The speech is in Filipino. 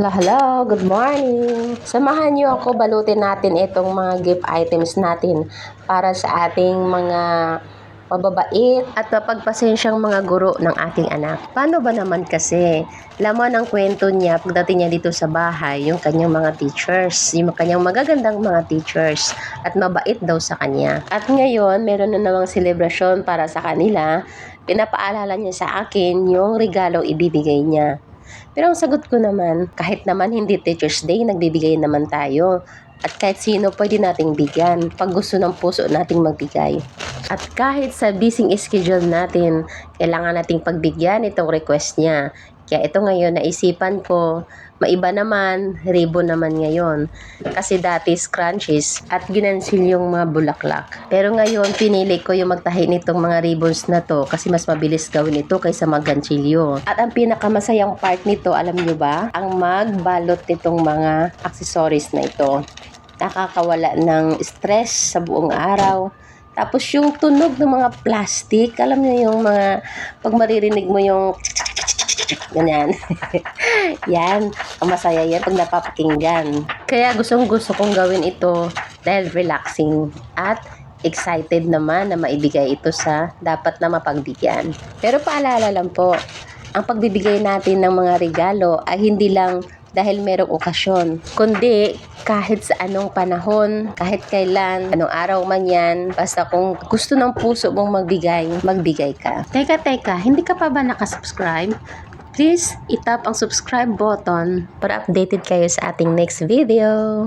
Hello, hello. Good morning. Samahan niyo ako balutin natin itong mga gift items natin para sa ating mga mababait at mapagpasensyang mga guro ng ating anak. Paano ba naman kasi? Laman ng kwento niya pagdating niya dito sa bahay, yung kanyang mga teachers, yung kanyang magagandang mga teachers at mabait daw sa kanya. At ngayon, meron na namang selebrasyon para sa kanila. Pinapaalala niya sa akin yung regalo ibibigay niya. Pero ang sagot ko naman, kahit naman hindi Teacher's Day, nagbibigay naman tayo. At kahit sino pwede nating bigyan pag gusto ng puso nating magbigay. At kahit sa busy schedule natin, kailangan nating pagbigyan itong request niya. Kaya ito ngayon, naisipan ko, maiba naman, ribbon naman ngayon. Kasi dati scrunchies at ginansil yung mga bulaklak. Pero ngayon, pinili ko yung magtahi nitong mga ribbons na to kasi mas mabilis gawin ito kaysa magganchilyo. At ang pinakamasayang part nito, alam nyo ba? Ang magbalot nitong mga accessories na ito. Nakakawala ng stress sa buong araw. Tapos yung tunog ng mga plastic, alam niyo yung mga, pag maririnig mo yung ganyan. yan, masaya yan pag napapakinggan. Kaya gustong gusto kong gawin ito dahil relaxing at excited naman na maibigay ito sa dapat na mapagbigyan. Pero paalala lang po, ang pagbibigay natin ng mga regalo ay hindi lang dahil merong okasyon, kundi kahit sa anong panahon, kahit kailan, anong araw man yan, basta kung gusto ng puso mong magbigay, magbigay ka. Teka, teka, hindi ka pa ba nakasubscribe? Please, itap ang subscribe button para updated kayo sa ating next video.